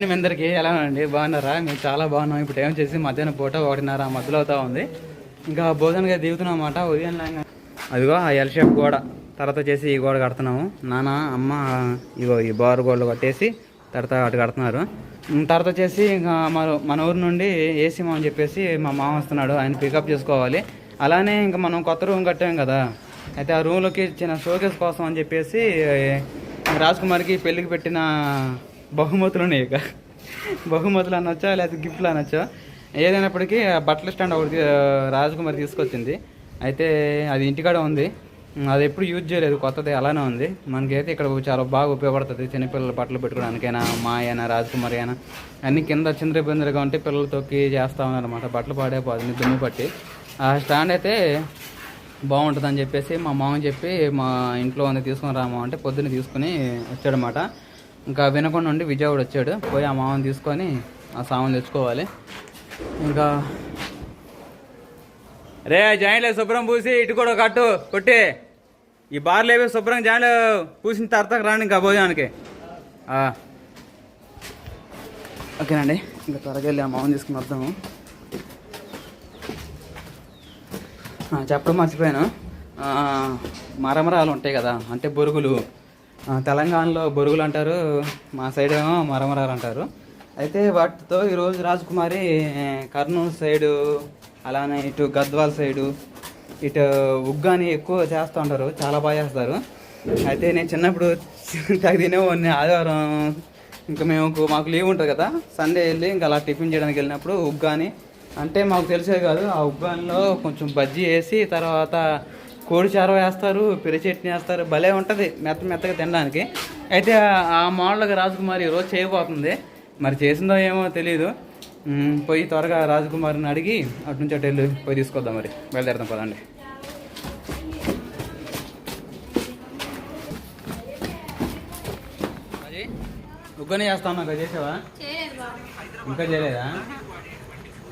మీ అందరికీ ఎలా అండి బాగున్నారా? మేము చాలా బాగున్నాం. ఇప్పుడు ఏం చేసి మధ్యాహ్నం పూట ఒకటిన్నర మధ్యలో అవుతా ఉంది. ఇంకా భోజనంగా దిగుతున్నాం అన్నమాట. ఉదయం లాగా అదిగో ఆ ఎల్ షేప్ గోడ. తర్వాత చేసి ఈ గోడ కడుతున్నాము. నాన్న అమ్మ ఇగో ఈ బారు గోడలు కట్టేసి తర్వాత అటు కడుతున్నారు. తర్వాత వచ్చేసి ఇంకా మన మన ఊరు నుండి ఏసీ అని చెప్పేసి మా మామ వస్తున్నాడు. ఆయన పికప్ చేసుకోవాలి. అలానే ఇంకా మనం కొత్త రూమ్ కట్టాం కదా. అయితే ఆ రూమ్లోకి చిన్న షోకేస్ కోసం అని చెప్పేసి రాజ్ కుమార్కి పెళ్ళికి పెట్టిన బహుమతులు ఉన్నాయి ఇక. బహుమతులు అనొచ్చా లేకపోతే గిఫ్ట్లు అనొచ్చా? ఏదైనప్పటికీ ఆ బట్టల స్టాండ్ ఒకటి రాజకుమారి తీసుకొచ్చింది. అయితే అది ఇంటికాడ ఉంది. అది ఎప్పుడు యూజ్ చేయలేదు కొత్తది అలానే ఉంది. మనకైతే ఇక్కడ చాలా బాగా ఉపయోగపడుతుంది చిన్నపిల్లల బట్టలు పెట్టుకోవడానికైనా మా అయినా రాజకుమారి అయినా. అన్ని కింద చిందర బిందరగా ఉంటే పిల్లలు తొక్కి చేస్తా ఉన్నారన్నమాట. బట్టలు పాడైపోతుంది దుమ్ము పట్టి. ఆ స్టాండ్ అయితే బాగుంటుందని చెప్పేసి మా మామ చెప్పి మా ఇంట్లో ఉంది తీసుకుని రామా అంటే పొద్దున్న తీసుకుని వచ్చాడనమాట ఇంకా వినకుండా ఉండి విజయవాడ వచ్చాడు. పోయి ఆ మామని తీసుకొని ఆ సామాన్ తెచ్చుకోవాలి. ఇంకా రే జాయింట్లు శుభ్రం పూసి ఇటు కూడా కట్టు కొట్టి. ఈ బార్లు ఏవి శుభ్రం జాయింట్లు పూసిన తర్వాత రాండి ఇంకా భోజనానికి. ఓకేనండి. ఇంకా త్వరగా వెళ్ళి ఆ మామని తీసుకుని వద్దాము. చెప్పడం మర్చిపోయాను. మరమరాలు ఉంటాయి కదా అంటే బొరుగులు. తెలంగాణలో బొరుగులు అంటారు మా సైడ్ ఏమో మరమరాలు అంటారు. అయితే వాటితో ఈరోజు రాజకుమారి కర్నూలు సైడు అలానే ఇటు గద్వాల్ సైడు ఇటు ఉగ్గాని ఎక్కువ చేస్తూ ఉంటారు చాలా బాగా చేస్తారు. అయితే నేను చిన్నప్పుడు తగ్గ తినేవాడిని ఆదివారం ఇంకా మేము మాకు లీవ్ ఉంటుంది కదా సండే వెళ్ళి ఇంకా అలా టిఫిన్ చేయడానికి వెళ్ళినప్పుడు ఉగ్గాని అంటే మాకు తెలిసే కాదు ఆ ఉగ్గానిలో కొంచెం బజ్జీ వేసి తర్వాత కోడి చార వేస్తారు పెరి చట్నీ వేస్తారు భలే ఉంటుంది మెత్త మెత్తగా తినడానికి. అయితే ఆ- మోడల్గా రాజకుమారి ఈరోజు చేయబోతుంది. మరి చేసిందో ఏమో తెలియదు పోయి త్వరగా రాజకుమారిని అడిగి అటు నుంచి అటు వెళ్ళి పోయి తీసుకొద్దాం మరి. బయలుదేరుదాం పదండి. అది ఉగ్గనే చేస్తాను నాకు చేసావా? ఇంకా చేయలేదా?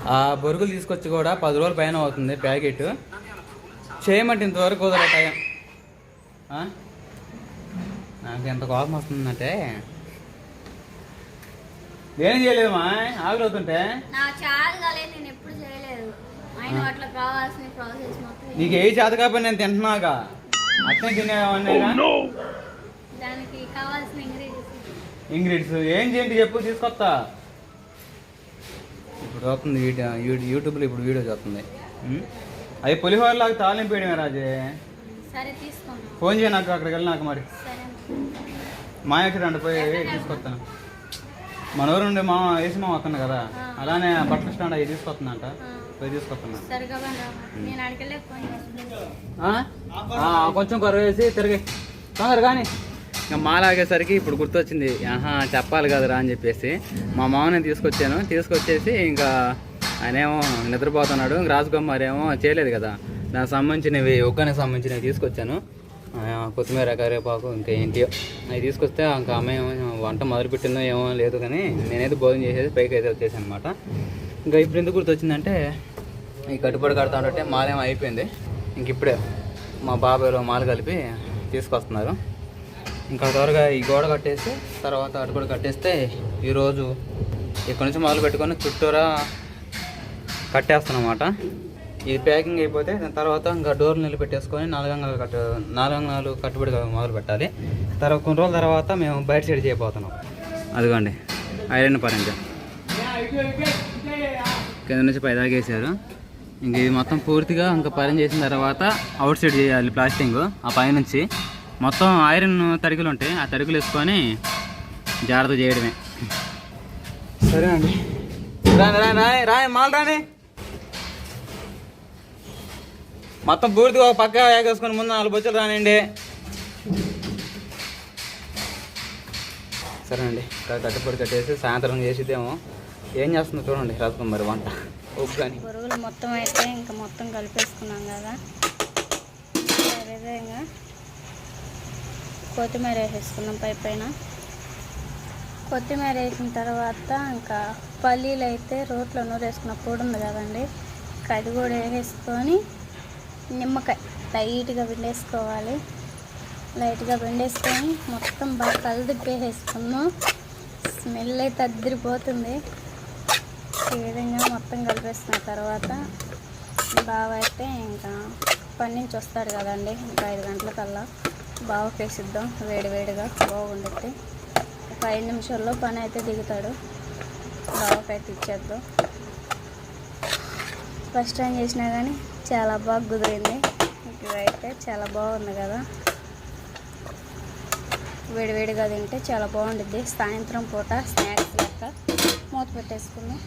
ఆ బొరుగులు తీసుకొచ్చి కూడా పది రోజుల పైన అవుతుంది ప్యాకెట్. చేయమంటే ఇంతవరకు కుదర టైం. ఆ? నాకు ఎంత కోపం వస్తుందంటే. ఏం చేయలేదు మా ఆవిరి అవుతుంటే నా చాలు కాలేదు నేను ఎప్పుడు చేయలేదు. ఆయన అట్లా కావాల్సిన ప్రాసెస్ మొత్తం నీకు ఏ చేత కాకపోయి నేను తింటున్నాగా? అట్నే తినేవాడిని దానికి కావాల్సిన ఇంగ్రీడియంట్స్ ఏం చేయండి చెప్పు తీసుకొస్తా. ఇప్పుడు వస్తుంది వీడియో యూట్యూబ్లో ఇప్పుడు వీడియో చూస్తుంది. అది పులిహోరలాగా తాలింపు వేయడమే రాజే ఫోన్ చేయ నాకు అక్కడికి వెళ్ళి నాకు మరి. మాయకి రండి పోయి తీసుకొస్తాను. మన ఊరు నుండి మా వేసి మా వస్తుంది కదా అలానే బట్టల స్టాండ్ అవి తీసుకొస్తుందంట. పోయి తీసుకొస్తున్నా కొంచెం కొర వేసి తిరిగి. తొందర కానీ. ఇంకా మాలాగేసరికి ఇప్పుడు గుర్తొచ్చింది. ఆహా చెప్పాలి కదరా అని చెప్పేసి. మా మామని తీసుకొచ్చాను. తీసుకొచ్చేసి ఇంకా ఆయనేమో నిద్రపోతున్నాడు. రాజకుమారి ఏమో చేయలేదు కదా. దానికి సంబంధించినవి ఒక్కనికి సంబంధించినవి తీసుకొచ్చాను. కొత్తిమీర కరివేపాకు ఇంకా ఏంటియో అవి తీసుకొస్తే ఇంకా అమ్మాయి వంట మొదలుపెట్టిందో ఏమో లేదు కానీ నేనైతే భోజనం చేసేది పైకి అయితే వచ్చేసాను అనమాట ఇంకా ఇప్పుడు ఎందుకు గుర్తొచ్చిందంటే ఈ కట్టుబడి కడతా ఉంటే మాలేమో అయిపోయింది. ఇంక ఇప్పుడే మా బాబాయ్లో మాలు కలిపి తీసుకొస్తున్నారు. ఇంకా త్వరగా ఈ గోడ కట్టేసి తర్వాత అటు కట్టేస్తే ఈరోజు ఇక్కడ నుంచి మొదలు పెట్టుకొని చుట్టూరా కట్టేస్తానమాట. ఇది ప్యాకింగ్ అయిపోతే దాని తర్వాత ఇంకా డోర్లు నిలబెట్టేసుకొని నాలుగంగాలు కట్ట నాలుగంగాలు కట్టుబడి మొదలు పెట్టాలి. తర్వాత కొన్ని రోజుల తర్వాత మేము బయట సైడ్ చేయబోతున్నాం. అదిగోండి ఐరన్ పరంజా కింద నుంచి పై దాగేసారు ఇంక ఇది మొత్తం పూర్తిగా ఇంకా పని చేసిన తర్వాత అవుట్ సైడ్ చేయాలి ప్లాస్టింగ్ ఆ పైనుంచి మొత్తం ఐరన్ తడికలు ఉంటాయి ఆ తడికలు వేసుకొని జాగ్రత్త చేయడమే. సరే అండి రాని రాని మాల రాని. మొత్తం పూర్తిగా ఒక పక్క వేగేసుకుని ముందు నాలుగు బొచ్చులు రానండి సరే అండి ఇంకా కట్టుబడి కట్టేసి సాయంత్రం చేసిద్దేమో. ఏం చేస్తుందో చూడండి రాజకుమారి వంట. ఉప్పు కానీ. పురుగులు మొత్తం అయితే ఇంకా మొత్తం కలిపేసుకున్నాం కదా. అదేవిధంగా కొత్తిమీర వేసేసుకున్నాం పై పైన. కొత్తిమీర వేసిన తర్వాత ఇంకా పల్లీలు అయితే రోట్లో నూరేసుకున్న పొడి ఉంది కదండి అది కూడా వేసేసుకొని నిమ్మకాయ లైట్గా పిండేసుకోవాలి. లైట్గా పిండేసుకొని మొత్తం బాగా కలిదిప్పేసేసుకున్నాం స్మెల్ అయితే అద్దరిపోతుంది. ఈ విధంగా మొత్తం కలిపేసిన తర్వాత బావ అయితే ఇంకా పని నుంచి వస్తాడు కదండి. ఇంకా ఐదు గంటలకల్లా బావ వేసిద్దాం వేడి వేడిగా బాగుండుద్ది. ఒక ఐదు నిమిషాల్లో పని అయితే దిగుతాడు. బావకైతే ఇచ్చేద్దాం. ఫస్ట్ టైం చేసినా కానీ చాలా బాగా కుదిరింది. ఇదైతే చాలా బాగుంది కదా. వేడివేడిగా తింటే చాలా బాగుంటుంది సాయంత్రం పూట స్నాక్స్ లెక్క మూత పెట్టేసుకుందాం.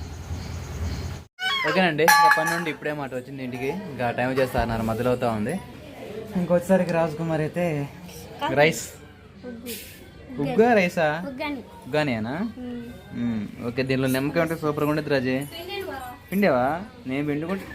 ఓకేనండి పని నుండి ఇప్పుడే మాట వచ్చింది ఇంటికి. ఇంకా టైం చేస్తారన్నారు మధ్యలో అవుతా ఉంది. ఇంకొచ్చేసరికి రాజకుమార్ అయితే రైస్. ఉగ్గా. రైసా? ఉగ్గాని. ఉగ్గానేనా. ఓకే దీనిలో నిమ్మకాయ ఉంటే సూపర్గా ఉండేది రాజే. పిండేవా? నేను పిండుకుంటే